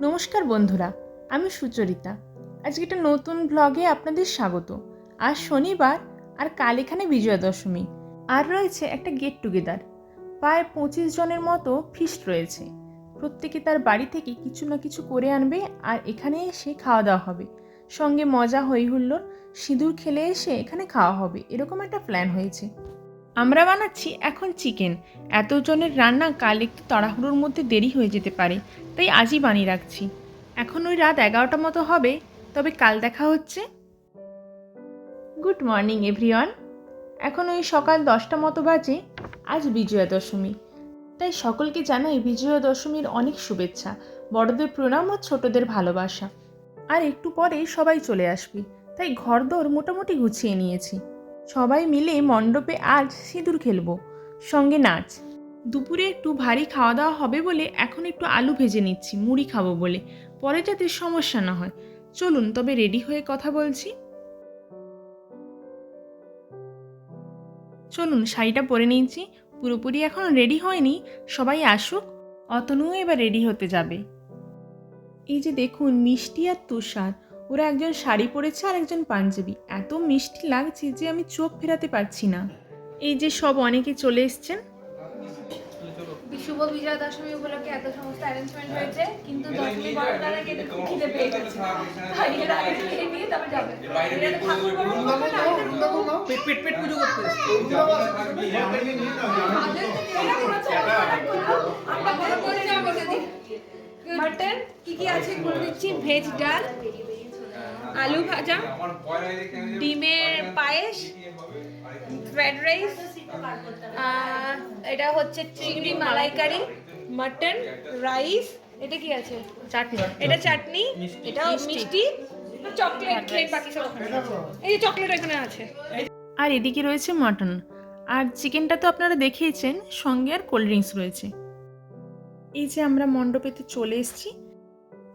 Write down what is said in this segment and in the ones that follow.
নমস্কার বন্ধুরা, আমি সুচরিতা। আজকে একটা নতুন ব্লগে আপনাদের স্বাগত। আজ শনিবার আর কাল এখানে বিজয়া দশমী আর রয়েছে একটা গেট টুগেদার প্রায় পঁচিশ জনের মতো ফিস্ট রয়েছে। প্রত্যেকে তার বাড়ি থেকে কিছু না কিছু করে আনবে আর এখানে এসে খাওয়া দাওয়া হবে। সঙ্গে মজা হই হুল্লোড়, সিঁদুর খেলে এসে এখানে খাওয়া হবে। এরকম একটা প্ল্যান হয়েছে। আমরা বানাচ্ছি এখন চিকেন। এতজনের রান্না কাল একটু তাড়াহুড়োর মধ্যে দেরি হয়ে যেতে পারে, তাই আজই বানিয়ে রাখছি। এখন ওই রাত এগারোটা মতো হবে, তবে কাল দেখা হচ্ছে। Good morning, everyone. এখন ওই সকাল দশটা মতো বাজে, আজ বিজয়া দশমী। তাই সকলকে জানাই বিজয়া দশমীর অনেক শুভেচ্ছা, বড়দের প্রণাম ও ছোটদের ভালোবাসা। আর একটু পরে সবাই চলে আসবে, তাই ঘরদোর মোটামুটি গুছিয়ে নিয়েছি। সবাই মিলে মণ্ডপে আজ সিঁদুর খেলব। সঙ্গে নাচ। দুপুরে একটু ভারী খাওয়া দাওয়া হবে বলে এখন একটু আলু ভেজে নিচ্ছি, মুড়ি খাব বলে। পরে যাতে সমস্যা না হয়। চলুন, তবে রেডি হয়ে কথা বলছি। চলুন, শাড়িটা পরে নিয়েছি। পুরোপুরি এখন রেডি হয়নি। সবাই আসুক। অতনুও এবার রেডি হতে যাবে। এই যে দেখুন, মিষ্টি আর তুষার। ওরা একজন শাড়ি পরেছে আর একজন পাঞ্জাবি। এত মিষ্টি লাগছে যে আমি চোখ ফেরাতে পারছি না। এই যে সব অনেকে চলে এসছেন। শুভ বিজয়া দশমী উপলক্ষে এত সমস্ত অ্যারেঞ্জমেন্ট হয়েছে কিন্তু দশমী বারোটার আগে একটু খিদে পেয়ে গেছে। তাই এর আগে খেয়ে নিয়ে তবে যাবে। এর ঠাকুর বাবার মতো না, এটা পেট পেট পেট পুজো করতে এসেছে। আমাদের তো এরা করেছে, আমরা করলাম। আমরা বড় করে যাব যদি। মাটন কি কি আছে? বলে দিচ্ছি ভেজ ডাল। আলু ভাজা ডিমের পায়েস ফ্রাইড রাইস এটা হচ্ছে চিংড়ি মালাইকারি মাটন রাইস এটা কি আছে? চাটনি। এটা চাটনি এটা মিষ্টি। চকলেট কেক বাকি সব এই যে চকলেট এখানে আছে। আর এদিকে রয়েছে মাটন। আর চিকেনটা তো আপনারা দেখিয়েছেন সঙ্গে আর কোল্ড ড্রিঙ্কস রয়েছে। এই যে আমরা মণ্ডপেতে চলে এসেছি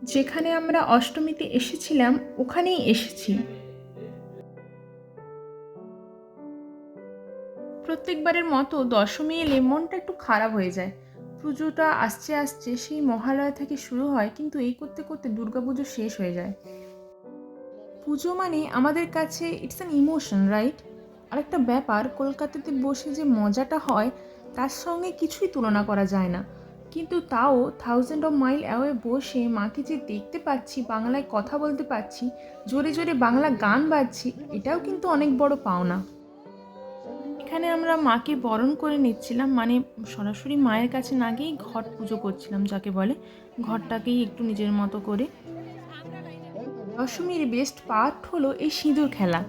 যেখানে আমরা অষ্টমীতে এসেছিলাম, ওখানেই এসেছি। প্রত্যেকবারের মতো দশমী এলে মনটা একটু খারাপ হয়ে যায়। পুজোটা আসছে আসছে সেই মহালয়া থেকে শুরু হয়, কিন্তু এই করতে করতে দুর্গাপুজো শেষ হয়ে যায়। পুজো মানে আমাদের কাছে ইটস অ্যান ইমোশন রাইট আরেকটা ব্যাপার, কলকাতাতে বসে যে মজাটা হয়, তার সঙ্গে কিছুই তুলনা করা যায় না। কিন্তু তাও থাউজেন্ড অফ মাইল অ্যাওয়ে বসে মাকে যে দেখতে পাচ্ছি, বাংলায় কথা বলতে পারছি জোরে জোরে বাংলা গান বাজছি, এটাও কিন্তু অনেক বড় পাওনা। এখানে আমরা মাকে বরণ করে নিচ্ছিলাম মানে সরাসরি মায়ের কাছে না গিয়েই ঘট পুজো করছিলাম, যাকে বলে ঘরটাকেই একটু নিজের মতো করে। দশমীর বেস্ট পার্ট হলো এই সিঁদুর খেলা।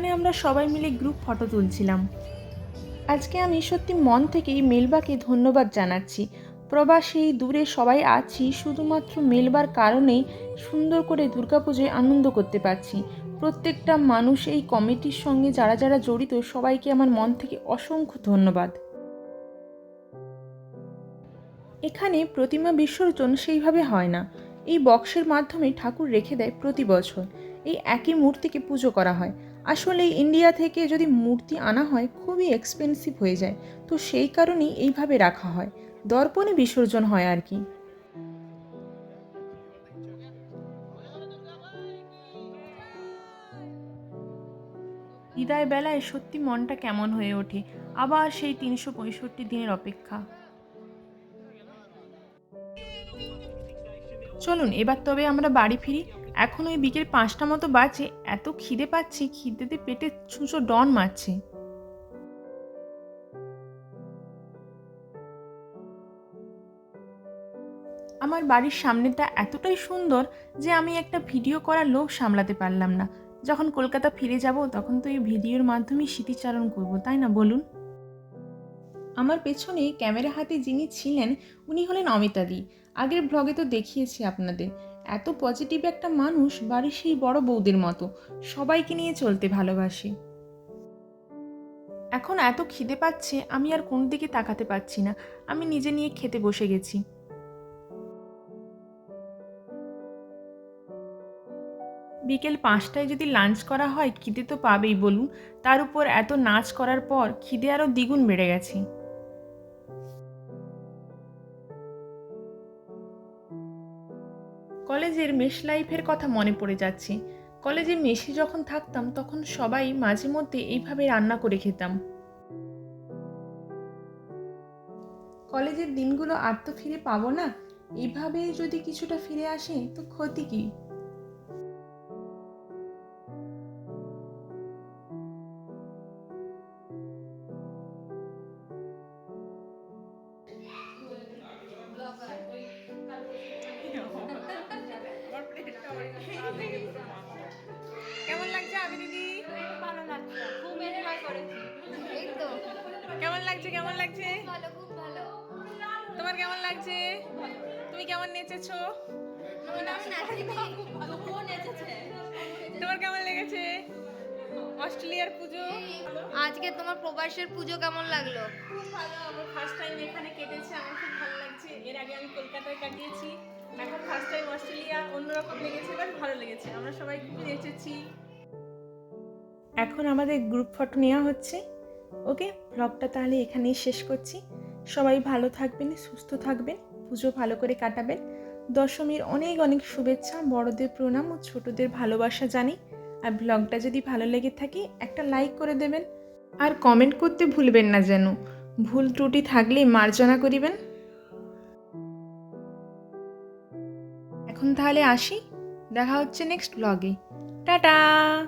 এখানে আমরা সবাই মিলে গ্রুপ ফটো তুলছিলাম। আজকে আমি সত্যি মন থেকেই মেলবাকে ধন্যবাদ জানাচ্ছি। প্রবাসী, দূরে সবাই আছি, শুধুমাত্র মেলবার কারণেই সুন্দর করে দুর্গাপুজোয় আনন্দ করতে পারছি। প্রত্যেকটা মানুষ এই কমিটির সঙ্গে যারা যারা জড়িত, সবাইকে আমার মন থেকে অসংখ্য ধন্যবাদ। এখানে প্রতিমা বিসর্জন সেইভাবে হয় না। এই বক্সের মাধ্যমে ঠাকুর রেখে দেয় প্রতি বছর। এই একই মূর্তিকে পুজো করা হয়। আসলে ইন্ডিয়া থেকে যদি মূর্তি আনা হয়, খুবই এক্সপেন্সিভ হয়ে যায়। তো সেই কারণেই এইভাবে রাখা হয়। দর্পণে বিসর্জন হয় আর কি। বিদায় বেলায় সত্যি মনটা কেমন হয়ে ওঠে। আবার সেই তিনশো পঁয়ষট্টি দিনের অপেক্ষা। চলুন, এবার তবে আমরা বাড়ি ফিরি। এখন ওই বিকেল পাঁচটা মতো বাজে, এত খিদে পাচ্ছি, খিদেতে পেটে ছুঁচো ডন মারছে। আমার বাড়ির সামনেটা এতটাই সুন্দর যে আমি একটা ভিডিও করার লোক সামলাতে পারলাম না। যখন কলকাতা ফিরে যাব, তখন তো এই ভিডিওর মাধ্যমেই স্মৃতিচারণ করব, তাই না বলুন? আমার পেছনে ক্যামেরা হাতে যিনি ছিলেন, উনি হলেন অমিতাদি। আগের ব্লগে তো দেখিয়েছি আপনাদের। এত পজিটিভ একটা মানুষ বাড়ির সেই বড় বৌদের মতো। সবাইকে নিয়ে চলতে ভালোবাসে। এখন এত খিদে পাচ্ছে, আমি আর কোন দিকে তাকাতে পারছি না। আমি নিজে নিয়ে খেতে বসে গেছি। বিকেল পাঁচটায় যদি লাঞ্চ করা হয়, খিদে তো পাবেই বলুন। তার উপর এত নাচ করার পর খিদে আরও দ্বিগুণ বেড়ে গেছে। কলেজের মেস লাইফের কথা মনে পড়ে যাচ্ছে। কলেজে মেসে যখন থাকতাম, তখন সবাই মাঝে মধ্যে এইভাবে রান্না করে খেতাম। কলেজের দিনগুলো আর তো ফিরে পাবো না। এইভাবে যদি কিছুটা ফিরে আসে, তো ক্ষতি কী? লাগছে? কেমন লাগছে? খুব তোমার কেমন লাগছে? তুমি কেমন নেচেছো? খুব তোমার কেমন লেগেছে? অস্ট্রেলিয়ার পুজো? আজকে তোমার প্রবাসের পুজো কেমন লাগল? খুব ভালো। আমার ফার্স্ট টাইম এখানে কেটেছে আমার খুব ভালো লাগছে। এর আগে আমি কলকাতায় কাটিয়েছি। এখন ফার্স্ট টাইম অস্ট্রেলিয়া অন্যরকম লেগেছে বাট ভালো লেগেছে। আমরা সবাই খুবই নেচেছি। এখন আমাদের গ্রুপ ফটো নেওয়া হচ্ছে। ওকে, ব্লগটা তাহলে এখানেই শেষ করছি। সবাই ভালো থাকবেন, সুস্থ থাকবেন, পুজো ভালো করে কাটাবেন। দশমীর অনেক অনেক শুভেচ্ছা, বড়দের প্রণাম ও ছোটদের ভালোবাসা জানি। আর ব্লগটা যদি ভালো লেগে থাকে, একটা লাইক করে দেবেন। আর কমেন্ট করতে ভুলবেন না যেন। ভুল ত্রুটি থাকলে মার্জনা করিবেন। এখন তাহলে আসি। দেখা হচ্ছে নেক্সট ব্লগে টাটা!